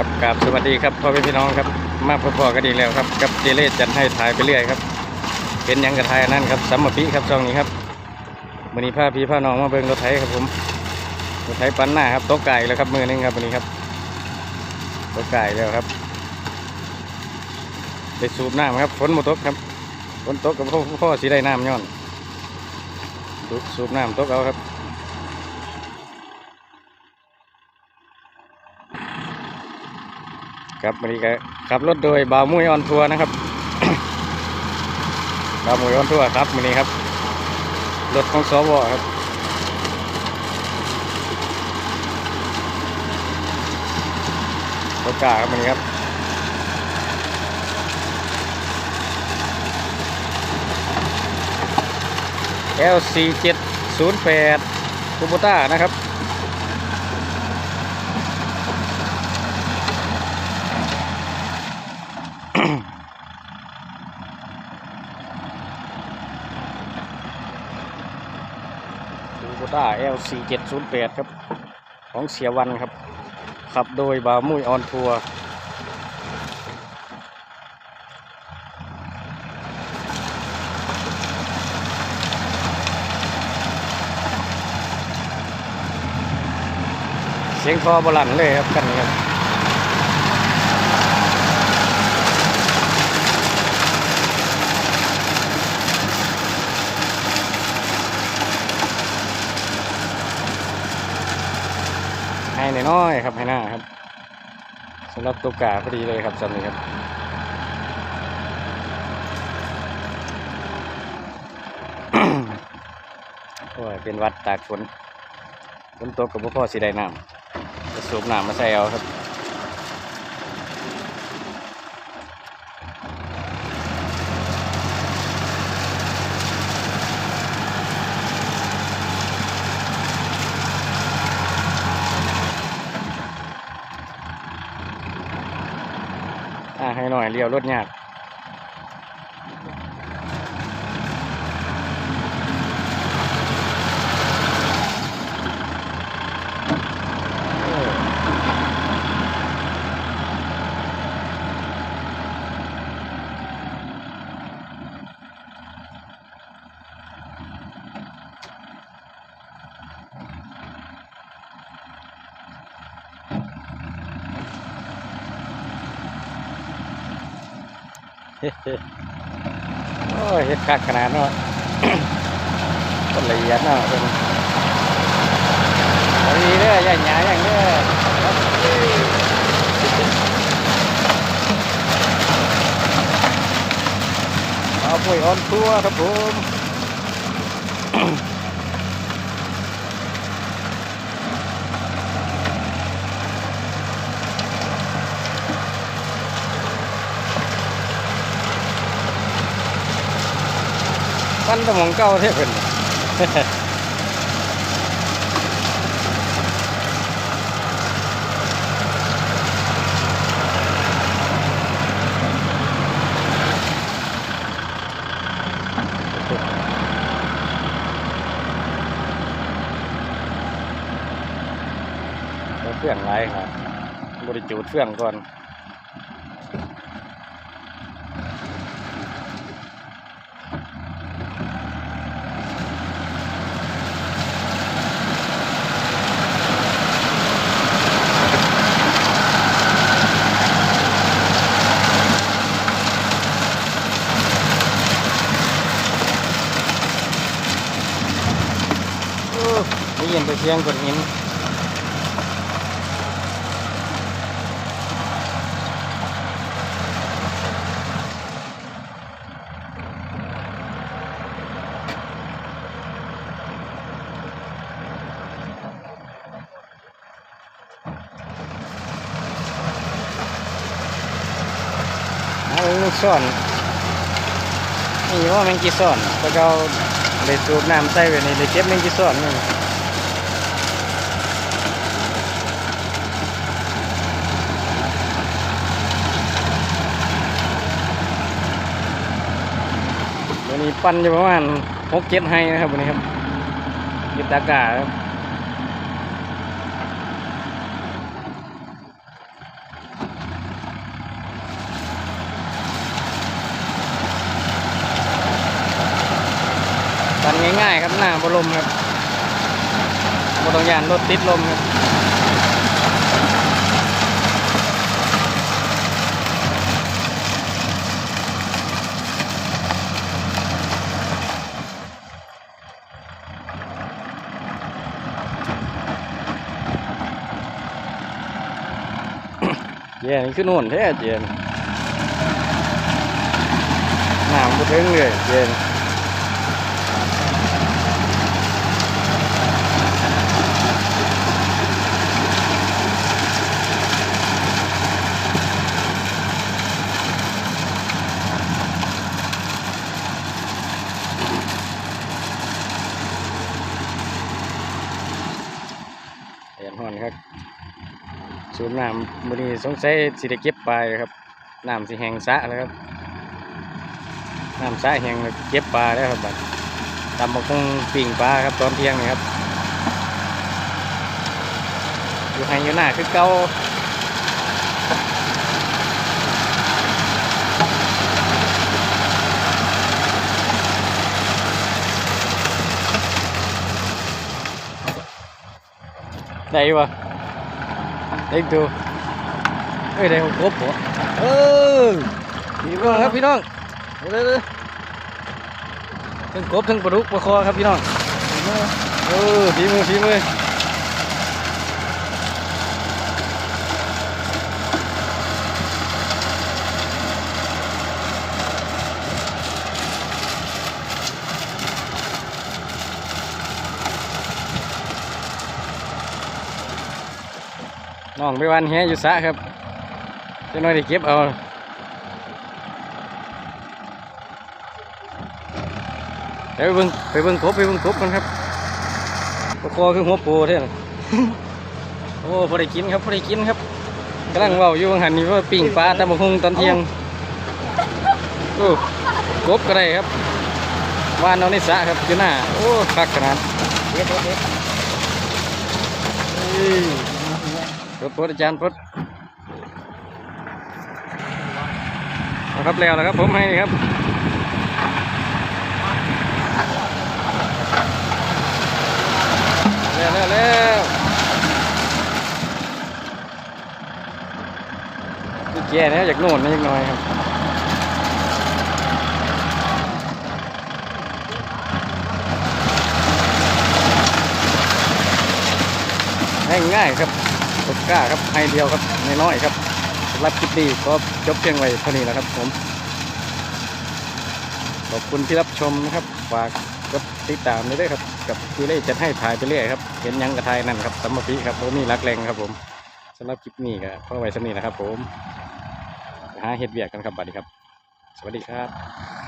ครับกราบสวัสดีครับพ่อแม่พี่น้องครับมาพบๆกันอีกแล้วครับกับเจเล่จัดให้ถ่ายไปเรื่อยครับเป็นยังกระทายนั่นครับสัมมปีครับช่องนี้ครับมือนี้พาพี่พาน้องมาเบิ่งรถไถครับผมรถไถปั้นหน้าครับโต๊ะไก่แล้วครับมือหนึงครับวันนี้ครับโต๊ะไก่แล้วครับไปสูบน้ำครับฝนมดตกครับฝนตกกับพ่อพ่อสีได้น้ำย้อนสูบสูบน้ำตกเอาครับ ครับวันนี้ก็ขับรถโดยบาวมุ้ยออนทัวร์นะครับบาวมุ้ยออนทัวร์ครับวันนี้ครับรถของสวครับรถกล้าครับวันนี้ครับเอลซีเจ็ดศูนย์แปดคูโบต้านะครับ ต้า L4708 ครับ ของเสียวันครับ ขับโดยบาวมุ้ยออนทัวร์เสียงคอบลันเลยครับกัน นี้ครับให้น้อยๆครับให้หน้าครับสำหรับตัวกาพอดีเลยครับสำนี้ครับโอ้ยเป็นวัดตากฝนฝนตกกับพ่อสีได้น้ำจะสูบน้ำมาใส่เอาครับ ให้หน่อยเลี้ยวรถยาก โอ้ยเฮ็ดคักขนาดเนาะคนละเอียดเนาะเป็นดีเด้อย่าหยาอย่างเด้อเอาป่วยออนทัวร์ครับผม ปั้นแตมองเก้าเท่เป็นเอาเฟื่องไรครับบริจูดเฟื่องก่อน โอ้ ได้ยินแต่เสียงคนหินลูกซ่อนนี่ว่าแมงกีซ่อนแล้วก็เอาเลยสูบน้ำใส่ไว้นี่เลยเก็บแมงกีซ่อนนี่ีปั่นอยู่ประมาณหกเจ็ดไฮนะครับวันนี้ครับยึดตากาครับปั่นง่ายๆครับหน้าบลมครับบนตรงยานรถติดลมครับ เย็นนี่คือโน่นแท้เย็นน้ำบุถึงเลยเย็น แดดฮ้อนครับ สูบน้ำมื้อนี้สงสัยสิได้เก็บปลาครับน้ำสิแห้งสระแล้วครับน้ำสระแห้งเก็บปลาแล้วครับบัดตำบักคงปิ่งปลาครับตอนเที่ยงนี่ครับอยู่ให้อยู่หน้าคือเก่าได้ปะ ได้อีกตัวเอ้ยได้หกครบหัวเออพี่น้องครับพี่น้องเดี๋ยวเดี๋ยวทั้งกบทั้งปลาดุกปลาคอครับพี่น้องเออฝีมือฝีมือ น้องไปวันแหอยู่สระครับเจะน้อยได้เก็บเอาเดี๋ยวไปเบิ่งไปเบิ่งกบไปเบิ่งกบกันครับปลาคอคือหัวปูเท่านั้นโอ้พอได้กินครับพอได้กินครับกำลังเว่าอยู่หันนี่ว่าปิ้งปลาตำบักหุ่งตอนเที่ยงโอ้กบก็ได้ครับวานเอาในสระครับอยู่หน้าโอ้คักขนาดเด็ดเด็ดเด็ดอุ้ย ปลดปลดอาจารย์ปลดเอาครับแล้วนะครับผมให้ครับแล้วแล้วแล้วพี่แก่เนี่ยอยากโน่นนิดหน่อยครับง่ายๆครับ กล้าครับให้เดียวครับน้อยๆครับสำหรับคลิปนี้ก็จบเพียงไว้เท่านี้แล้วครับผม ขอบคุณที่รับชมนะครับ ฝากกดติดตามด้วยครับ กับทีเล่จะให้ถ่ายไปเรื่อยครับ เห็นยังกระทายนั่นครับสัมมาพีครับผมมีรักแรงครับผมสำหรับคลิปนี้ก็พอไว้สำนี้นะครับ ผมหาเห็ดเบียกกันครับบัดนี้ครับ สวัสดีครับ